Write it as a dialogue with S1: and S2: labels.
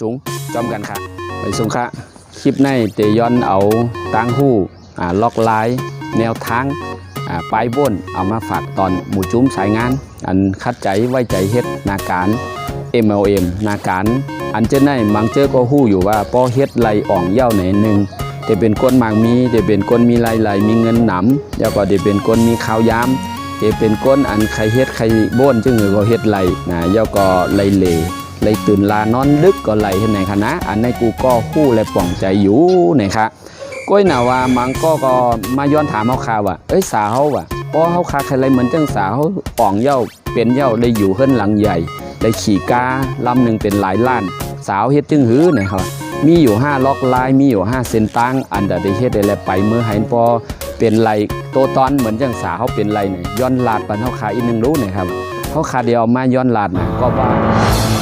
S1: สูงจอมกันค่ะ ไปสูงค่ะคลิปในเตย้อนเอาตั้งหู้อ่ล็อกลน์แนวทางปลายบนเอามาฝากตอนหมู่จุ้มสายงาน อันคัดใจไว้ใจเฮ็ดนาการ MLM นาการ อันเจ้าในมังเจอก็หู้อยู่ว่าป้อเฮ็ดไหลอ่องเย่าไหนหนึ่งเดี๋ยวเป็นคนมากมีเดี๋ยวเป็นคนมีไหลไหลมีเงินหนำแล้วก็เดี๋ยวเป็นคนมีข้าวยามเดี๋ยวเป็นก้นอันใครเฮ็ดใครโบ้นจึงก็เฮ็ดไหลนะย่อก็ไหลเล ไหลตื่นลานอนลึกก็ไหลเฮ็ดไหนคะนะ อันในกูก็ฮู้และป่องใจอยู่นะคะก้อยหนาว่ามังก็ก็มาย้อนถามเฮาคาว่าเอ้ยสาวเฮาว่ะป้อเฮาคาใครไรเหมือนจังสาวเฮาอ่องเย้าเป็นเย้าได้อยู่เฮิรนหลังใหญ่ได้ขี่กาลำหนึ่งเป็นหลายล้าน สาวเฮ็ดจึงหื้อนะครับมีอยู่ 5 ล็อกลายมีอยู่ 5เส้นตังอันใดได้เฮ็ดได้แล้วไปเมื่อไหปอเป็นไรโตตอนเหมือนจังสาวเขาเป็นไรเนี่ยย้อนลาดปันเฮาขาอีกหนึงรู้นะครับเฮาขาเดียวมาย้อนลาดนะก็ว่า